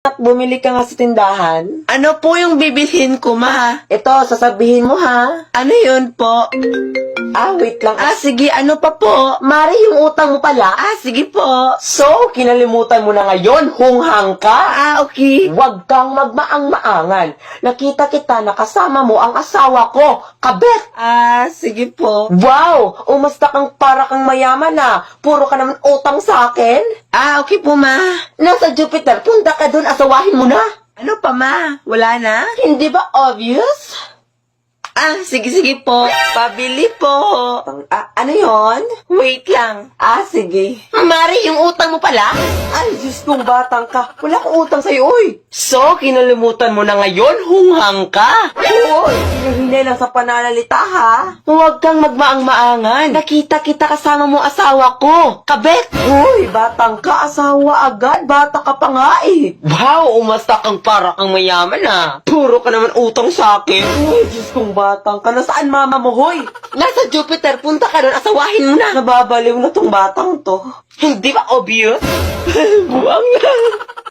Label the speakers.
Speaker 1: At bumili ka nga sa tindahan.
Speaker 2: Ano po yung bibilhin ko, ma?
Speaker 1: Ito, sasabihin mo ha.
Speaker 2: Ano yun po?
Speaker 1: Ah, wait lang.
Speaker 2: Ah, sige, ano pa po?
Speaker 1: Mari, yung utang mo pala.
Speaker 2: Ah, sige po.
Speaker 1: So, kinalimutan mo na ngayon, hunghang ka.
Speaker 2: Ah, okay.
Speaker 1: Huwag kang magmaang-maangan. Nakita kita na kasama mo ang asawa ko, kabet.
Speaker 2: Ah, sige po.
Speaker 1: Wow! Umasta kang para kang mayaman na. Puro ka naman utang sa akin.
Speaker 2: Ah, okay po, ma.
Speaker 1: Nasa Jupiter, punta ka dun, asawahin mo na.
Speaker 2: Ano pa, ma? Wala na?
Speaker 1: Hindi ba obvious?
Speaker 2: Ah, sige, sige po. Pabili po.
Speaker 1: Ah, ano yon?
Speaker 2: Wait lang.
Speaker 1: Ah, sige.
Speaker 2: Mari, yung utang mo pala?
Speaker 1: Ay, Diyos kong batang ka. Wala akong utang sa'yo, uy.
Speaker 2: So, kinalimutan mo na ngayon, hunghang ka.
Speaker 1: Uy, hinahinay lang sa pananalita, ha?
Speaker 2: Huwag kang magmaang-maangan. Nakita kita kasama mo asawa ko. Kabet!
Speaker 1: Uy, batang ka, asawa agad. Bata ka pa nga, eh.
Speaker 2: Wow, umasta kang para kang mayaman ah. Puro ka naman utang sa akin.
Speaker 1: Uy, Diyos kong batang ka. Nasaan mama mo, hoy?
Speaker 2: Nasa Jupiter, punta ka doon, asawahin mo na.
Speaker 1: Nababaliw na tong batang to.
Speaker 2: Hindi ba obvious? Buwang na.